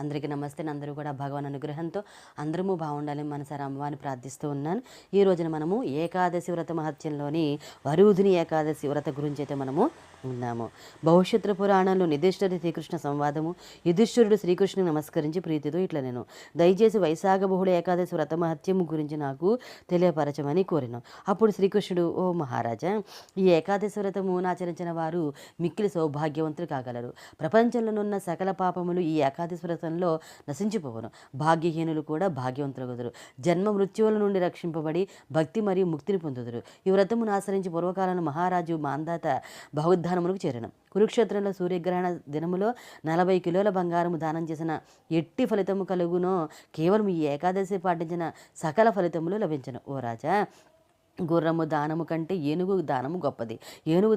అందరికీ నమస్తే. అందరూ కూడా భగవాన్ అనుగ్రహంతో అందరము బాగుండాలని మనసారా అమ్మవారిని ప్రార్థిస్తూ ఉన్నాను. ఈ రోజున మనము ఏకాదశి వ్రత మహత్యంలోని వరుధుని ఏకాదశి వ్రత గురించి అయితే మనము ఉన్నాము. భవిష్యత్తు పురాణంలో నిధిష్ఠుడి శ్రీకృష్ణ సంవాదము యుధిష్ఠురుడు శ్రీకృష్ణుని నమస్కరించి ప్రీతితో ఇట్లా నేను దయచేసి వైశాఖ బహుళ ఏకాదశి వ్రత మహత్యము గురించి నాకు తెలియపరచమని కోరిను. అప్పుడు శ్రీకృష్ణుడు ఓ మహారాజా ఈ ఏకాదశి వ్రతము ఆచరించిన వారు మిక్కిలి సౌభాగ్యవంతులు కాగలరు. ప్రపంచంలోనున్న సకల పాపములు ఈ ఏకాదశి వ్రతంలో నశించిపోవను. భాగ్యహీనులు కూడా భాగ్యవంతులు జన్మ మృత్యువుల నుండి రక్షింపబడి భక్తి మరియు ముక్తిని పొందుదురు. ఈ వ్రతమును ఆచరించి పూర్వకాలంలో మహారాజు మాందాత బహుద్ధానములకు చేరను. కురుక్షేత్రంలో సూర్యగ్రహణ దినములో నలభై కిలోల బంగారము దానం చేసిన ఎట్టి ఫలితము కలుగునో కేవలం ఈ ఏకాదశి పాటించిన సకల ఫలితములు లభించను. ఓ రాజా గుర్రము దానము కంటే ఏనుగు దానము గొప్పది. ఏనుగు